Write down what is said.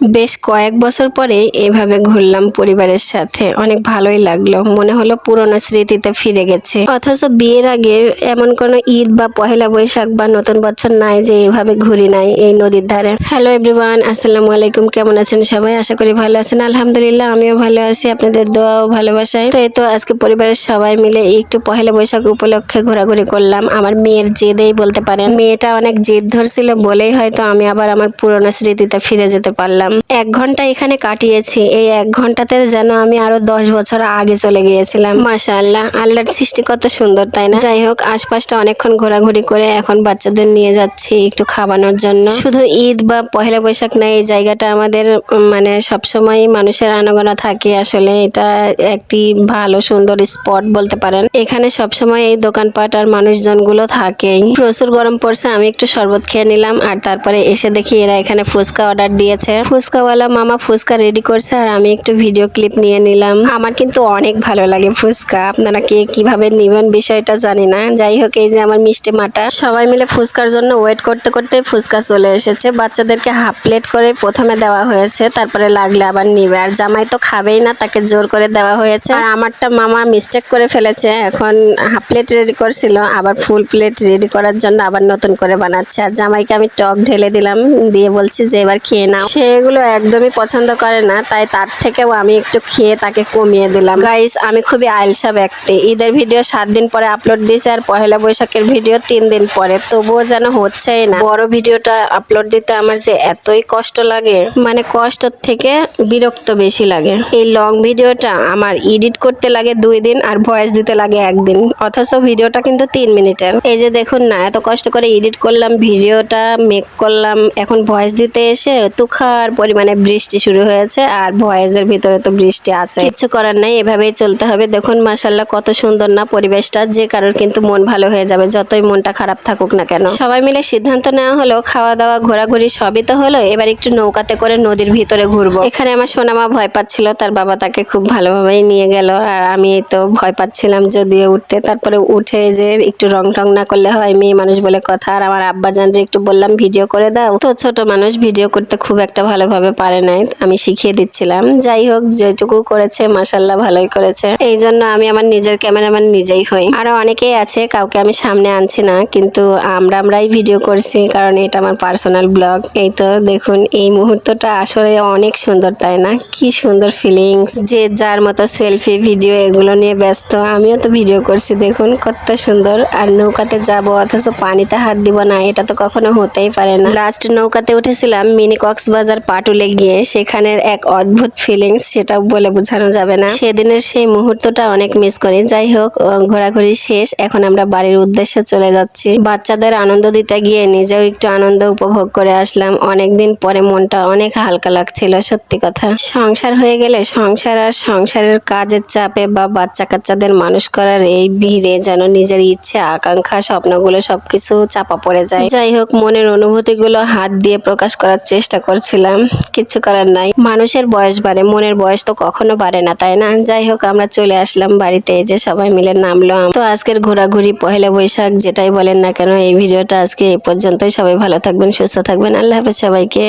বেশ কয়েক বছর পরে এভাবে ঘুরলাম পরিবারের সাথে। অনেক ভালোই লাগল। মনে হলো পুরোনো স্মৃতিতে ফিরে গেছে। অথচ বিয়ের আগে এমন কোনো ঈদ বা পহেলা বৈশাখ বা নতুন বছর নাই যে এভাবে ঘুরি নাই এই নদীর ধারে। হ্যালো এভরিওয়ান আসসালামু আলাইকুম। কেমন আছেন সবাই? আশা করি ভালো আছেন। আলহামদুলিল্লাহ, আমিও ভালো আছি। আপনাদের দোয়া ও ভালোবাসায়। তো এই তো আজকে পরিবারের সবাই মিলে একটু পহেলা বৈশাখ উপলক্ষে ঘোরাঘুরি করলাম। আমার মেয়ের জেদেই বলতে পারেন। মেয়েটা অনেক জেদ ধরছিল বলেই হয়তো আমি আবার আমার পুরোনো স্মৃতিতে ফিরে যেতে পারলাম। এক ঘণ্টা এখানে কাটিয়েছি। এই এক ঘন্টাতে যেন আমি আরও দশ বছর আগে চলে গিয়েছিলাম। মাশা আল্লাহ আল্লাহর সৃষ্টি কত সুন্দর, তাই না? যাই হোক, আশপাশটা অনেকক্ষণ ঘোরাঘুরি করে এখন বাচ্চাদের নিয়ে যাচ্ছি একটু খাওয়ানোর জন্য। শুধু ঈদ বা পহেলা বৈশাখ না, এই জায়গাটা আমাদের মানে সবসময় মানুষের আনাগোনা থাকে। আসলে এটা একটি ভালো, সুন্দর স্পট বলতে পারেন। এখানে সবসময় এই দোকানপাট আর মানুষজনগুলো থাকেই। প্রচুর গরম পড়ছে, আমি একটু শরবত খেয়ে নিলাম। আর তারপরে এসে দেখি এরা এখানে ফুচকা অর্ডার দিয়েছে। ফুচকাওয়ালা মামা ফুচকা রেডি করছে আর আমি একটু ভিডিও ক্লিপ নিয়ে নিলাম। আমার কিন্তু অনেক ভালো লাগে ফুচকা। আপনারা কে কীভাবে নেবেন বিষয়টা জানি না। যাই হোক, এই যে আমার মিষ্টি মাটা। সবাই মিলে ফুচকার জন্য ওয়েট করতে করতে ফুচকা চলে এসেছে। বাচ্চাদেরকে হাফ প্লেট করে প্রথমে দেওয়া হয়েছে, তারপরে লাগলে আবার নিবে। আর জামাই তো খাবেই না, তাকে জোর করে দেওয়া হয়েছে। আর আমারটা মামা মিস্টেক করে ফেলেছে। এখন হাফ প্লেট রেডি করছিল, আবার ফুল প্লেট রেডি করার জন্য আবার নতুন করে বানাচ্ছে। আর জামাইকে আমি টক ঢেলে দিলাম, দিয়ে বলছি যে এবার খেয়ে নাও। সে এগুলো একদমই পছন্দ করে না, তাই তার থেকেও আমি একটু খেয়ে তাকে কমিয়ে দিলাম। গাইস আমি খুবই আলসা ব্যক্তি। ঈদের ভিডিও সাত দিন পরে আপলোড দিয়েছে আর পহেলা বৈশাখের ভিডিও তিন দিন পরে। তবুও যেন হচ্ছেই না। বড় ভিডিওটা আপলোড দিতে আমার যে এতই কষ্ট লাগে মানে কষ্ট থেকে বিরক্ত বেশি লাগে। এই লং ভিডিওটা আমার এডিট করতে লাগে দুই দিন আর ভয়েস দিতে লাগে একদিন। অথচ ভিডিওটা কিন্তু তিন মিনিটের। এই যে দেখুন না, এত কষ্ট করে এডিট করলাম, ভিডিওটা মেক করলাম, এখন ভয়েস দিতে এসে তুখার পরিমাণে বৃষ্টি শুরু হয়েছে আর ভয়েসের ভিতরে তো বৃষ্টি আছে। কিছু করার নাই, এভাবেই চলতে হবে। দেখুন মাসাল্লাহ কত সুন্দর না পরিবেশটা। যে কারোর কিন্তু মন ভালো হয়ে যাবে, যতই মনটা খারাপ থাকুক না কেন। সবাই মিলে সিদ্ধান্ত নেওয়া হলো খাওয়া দাওয়া ঘোরাঘুরি সবই তো হলো। এবার একটু নৌকাতে করে নদীর ভিতরে ঘুরবো। এখানে আমার সোনামা ভয় পাচ্ছিল, তার বাবা তাকে খুব ভালোভাবেই নিয়ে গেল। আর আমি তো ভয় পাচ্ছিলাম যদিও উঠতে। তারপরে উঠে যে একটু রং টং না করলে হয়, মেয়ে মানুষ বলে কথা। আর আমার আব্বা জানরে একটু বললাম, ভিডিও করে দাও। তো ছোট মানুষ ভিডিও করতে খুব একটা ভালোভাবে পারে নাই আমি শিখিয়ে দিচ্ছিলাম। যাই হোক, যেটুকু করেছে মাসাল্লাহ ভালোই করেছে। এই জন্য আমি আমার নিজের ক্যামেরাম্যান নিজেই হই। আরও অনেকেই আছে, কাউকে আমি সামনে আনছি না, কিন্তু আমরা আমরাই ভিডিও করছি, কারণ এটা আমার পার্সোনাল ব্লগ। এই তো দেখুন, এই মুহূর্তটা আসলে অনেক সুন্দর, তাই না? কি সুন্দর ফিলিংস যে যার মতো সেলফি ভিডিও এগুলো নিয়ে ব্যস্ত, আমিও তো ভিডিও করছি, দেখুন কত সুন্দর। আর নৌকাতে যাব, অথচ পানিতে হাত দিব না, এটা তো কখনো হতেই পারে না। লাস্ট নৌকাতে উঠেছিলাম মিনি কক্সবাজার পাটুলে গিয়ে সেখানের এক অদ্ভুত ফিলিংস সেটা বলে বোঝানো যাবে না। সেদিনের সেই মুহূর্তটা অনেক মিস করি। যাই হোক ঘোরাঘুরি শেষ, এখন আমরা বাড়ির উদ্দেশ্যে চলে যাচ্ছি। বাচ্চাদের আনন্দ দিতে গিয়ে নিজেও একটু আনন্দ উপভোগ করে আসলাম। অনেকদিন পরে মনটা অনেক হালকা লাগছিল, সত্যি কথা। সংসার হয়ে গেলে সংসার আর সংসারের কাজের চাপে বা বাচ্চা কাচ্চাদের মানুষ করার এই ভিড়ে যেন নিজের ইচ্ছে, আকাঙ্ক্ষা, স্বপ্নগুলো সবকিছু চাপা পড়ে যায়। যাই হোক, মনের অনুভূতিগুলো হাত দিয়ে প্রকাশ করার চেষ্টা করছিলাম। কিছু করার নাই। মানুষের বয়স বাড়ে, মনের বয়স তো কখনো বাড়ে না, তাই না? যাই হোক, আমরা চলে আসলাম বাড়িতে যে সবাই মিলে নামলাম তো আজকের ঘোরাঘুরি, পহেলা বৈশাখ, যেটাই বলেন না কেন, এই ভিডিওটা আজকে এই পর্যন্তই। সবাই ভালো থাকবেন, সুস্থ থাকবেন। আল্লাহ হাফেজ সবাইকে।